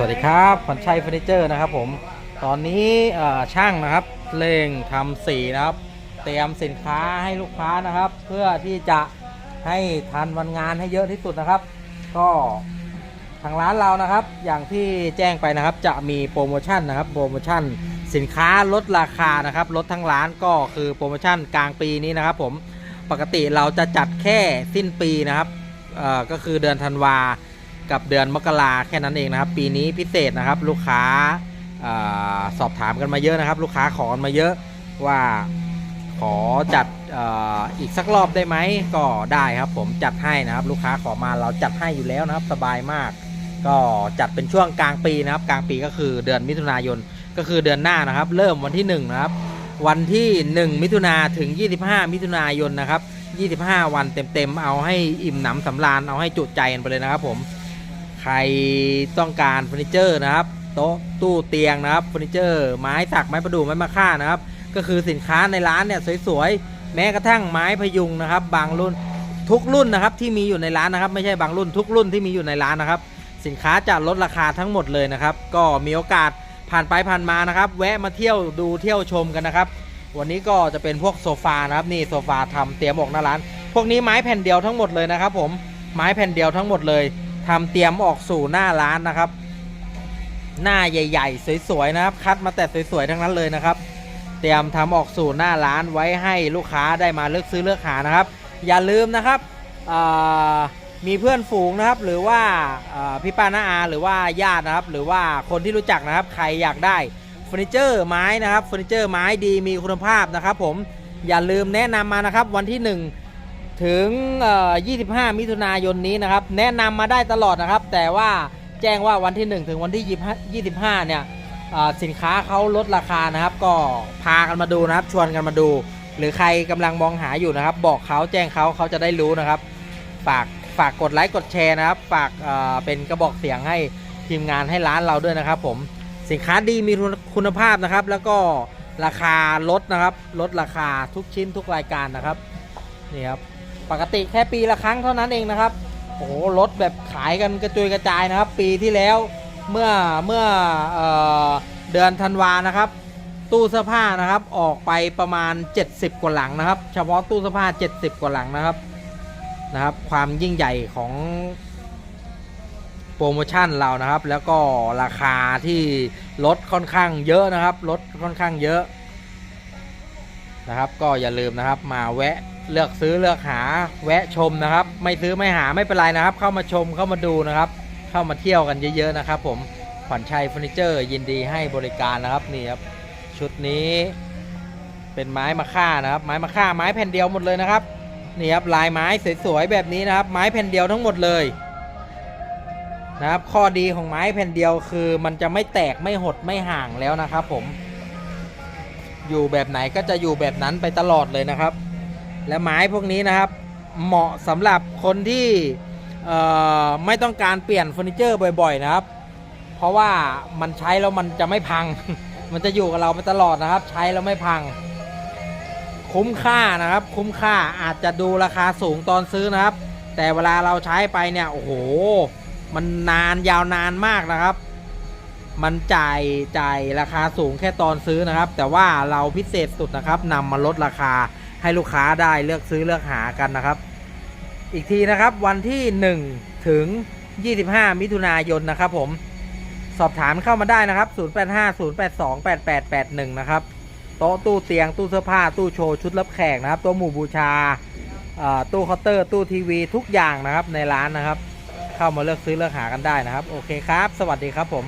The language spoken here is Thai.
วัสดีครับขวัญชัยเฟอร์นิเจอร์นะครับผมตอนนี้ช่างนะครับเร่งทำสีนะครับ เตรียมสินค้าให้ลูกค้านะครับ เพื่อที่จะให้ทันวันงานให้เยอะที่สุดนะครับ ก็ทางร้านเรานะครับ อย่างที่แจ้งไปนะครับ จะมีโปรโมชั่นนะครับ โปรโมชั่นสินค้าลดราคานะครับลดทั้งร้านก็คือโปรโมชั่นกลางปีนี้นะครับ ผมปกติเราจะจัดแค่สิ้นปีนะครับก็คือเดือนธันวา กับเดือนมกราแค่นั้นเองนะครับ ปีนี้พิเศษนะครับลูกค้าอาสอบถามกันมาเยอะนะครับ ลูกค้าขอนมาเยอะว่าขอจัดอ,อีกสักรอบได้ไหมก็ได้ครับผมจัดให้นะครับ ลูกค้าขอมาเราจัดให้อยู่แล้วนะครับ สบายมาก ก็จัดเป็นช่วงกลางปีนะครับ กลางปีก็คือเดือนมิถุนายนก็คือเดือนหน้านะครับ เริ่มวันที่ 1 นะครับ วันที่ 1 มิถุนาถึง 25 มิถุนายนนะครับ 25 วันเต็มๆเอาให้อิ่มหนำสำราญเอาให้จุใจกันไปเลยนะครับผม ใครต้องการเฟอร์นิเจอร์นะครับโต๊ะตู้เตียงนะครับเฟอร์นิเจอร์ไม้สักไม้ประดู่ไม้มะค่านะครับ ก็คือสินค้าในร้านเนี่ยสวยๆแม้กระทั่งไม้พยุงนะครับ บางรุ่นทุกรุ่นนะครับที่มีอยู่ในร้านนะครับ ไม่ใช่บางรุ่นทุกรุ่นที่มีอยู่ในร้านนะครับ สินค้าจะลดราคาทั้งหมดเลยนะครับ ก็มีโอกาสผ่านไปผ่านมานะครับ แวะมาเที่ยวดูเที่ยวชมกันนะครับ วันนี้ก็จะเป็นพวกโซฟานะครับนี่โซฟาทำเตรียมออกหน้าร้าน พวกนี้ไม้แผ่นเดียวทั้งหมดเลยนะครับ ผมไม้แผ่นเดียวทั้งหมดเลย ทำเตรียมออกสู่หน้าร้านนะครับ หน้าใหญ่ ๆ สวยๆนะครับ คัดมาแต่สวยๆทั้งนั้นเลยนะครับ เตรียมทำออกสู่หน้าร้านไว้ให้ลูกค้าได้มาเลือกซื้อเลือกหานะครับ อย่าลืมนะครับมีเพื่อนฝูงนะครับ หรือว่าพี่ป้าน้าอาหรือว่าญาตินะครับ หรือว่าคนที่รู้จักนะครับ ใครอยากได้เฟอร์นิเจอร์ไม้นะครับเฟอร์นิเจอร์ไม้ดีมีคุณภาพนะครับ ผมอย่าลืมแนะนำมานะครับ วันที่ 1 ถึง 25 มิถุนายนนี้นะครับ แนะนำมาได้ตลอดนะครับ แต่ว่าแจ้งว่าวันที่ 1 ถึงวันที่ 25 เนี่ยสินค้าเขาลดราคานะครับ ก็พากันมาดูนะครับ ชวนกันมาดู หรือใครกำลังมองหาอยู่นะครับ บอกเขาแจ้งเขาเขาจะได้รู้นะครับ ฝากฝากกดไลค์กดแชร์นะครับ ฝากเเป็นกระบอกเสียงให้ทีมงานให้ร้านเราด้วยนะครับ ผมสินค้าดีมีคุณภาพนะครับ แล้วก็ราคาลดนะครับ ลดราคาทุกชิ้นทุกรายการนะครับนี่ครับ ปกติแค่ปีละครั้งเท่านั้นเองนะครับโอ้โหรถแบบขายกันกระจุยกระจายนะครับ ปีที่แล้วเมื่อเมื่อเออเดือนธันวานะครับ ตู้เสื้อผ้านะครับออกไปประมาณ 70 กว่าหลังนะครับ เฉพาะตู้เสื้อผ้า 70 กว่าหลังนะครับนะครับ ความยิ่งใหญ่ของโปรโมชั่นเรานะครับ แล้วก็ราคาที่ลดค่อนข้างเยอะนะครับลดค่อนข้างเยอะนะครับ ก็อย่าลืมนะครับมาแวะ เลือกซื้อเลือกหาแวะชมนะครับ ไม่ซื้อไม่หาไม่เป็นไรนะครับ เข้ามาชมเข้ามาดูนะครับ เข้ามาเที่ยวกันเยอะๆนะครับ ผมขวัญชัยเฟอร์นิเจอร์ ยินดีให้บริการนะครับนี่ครับชุดนี้เป็นไม้มะค่านะครับ ไม้มะค่าไม้แผ่นเดียวหมดเลยนะครับนี่ครับลายไม้สวยๆแบบนี้นะครับ ไม้แผ่นเดียวทั้งหมดเลยนะครับข้อดีของไม้แผ่นเดียวคือ มันจะไม่แตกไม่หดไม่ห่างแล้วนะครับ ผม อยู่แบบไหนก็จะอยู่แบบนั้นไปตลอดเลยนะครับ และไม้พวกนี้นะครับ เหมาะสำหรับคนที่ไม่ต้องการเปลี่ยนเฟอร์นิเจอร์บ่อย ๆ นะครับ เพราะว่ามันใช้แล้วมันจะไม่พัง มันจะอยู่กับเราไปตลอดนะครับ ใช้แล้วไม่พัง คุ้มค่านะครับ คุ้มค่าอาจจะดูราคาสูงตอนซื้อนะครับ แต่เวลาเราใช้ไปเนี่ยโอ้โห มันนานยาวนานมากนะครับ มันจ่ายจ่ายราคาสูงแค่ตอนซื้อนะครับ แต่ว่าเราพิเศษสุดนะครับนำมาลดราคา ให้ลูกค้าได้เลือกซื้อเลือกหากันนะครับ อีกทีนะครับวันที่ 1 ถึง 25 มิถุนายนนะครับผมสอบถามเข้ามาได้นะครับ 0850828881 นะครับโต๊ะตู้เตียงตู้เสื้อผ้าตู้โชว์ชุดรับแขกนะครับต๊ะหมู่บูชาตู้เคาน์เตอร์ตู้ทีวีทุกอย่างนะครับในร้านนะครับ เข้ามาเลือกซื้อเลือกหากันได้นะครับ โอเคครับ สวัสดีครับผม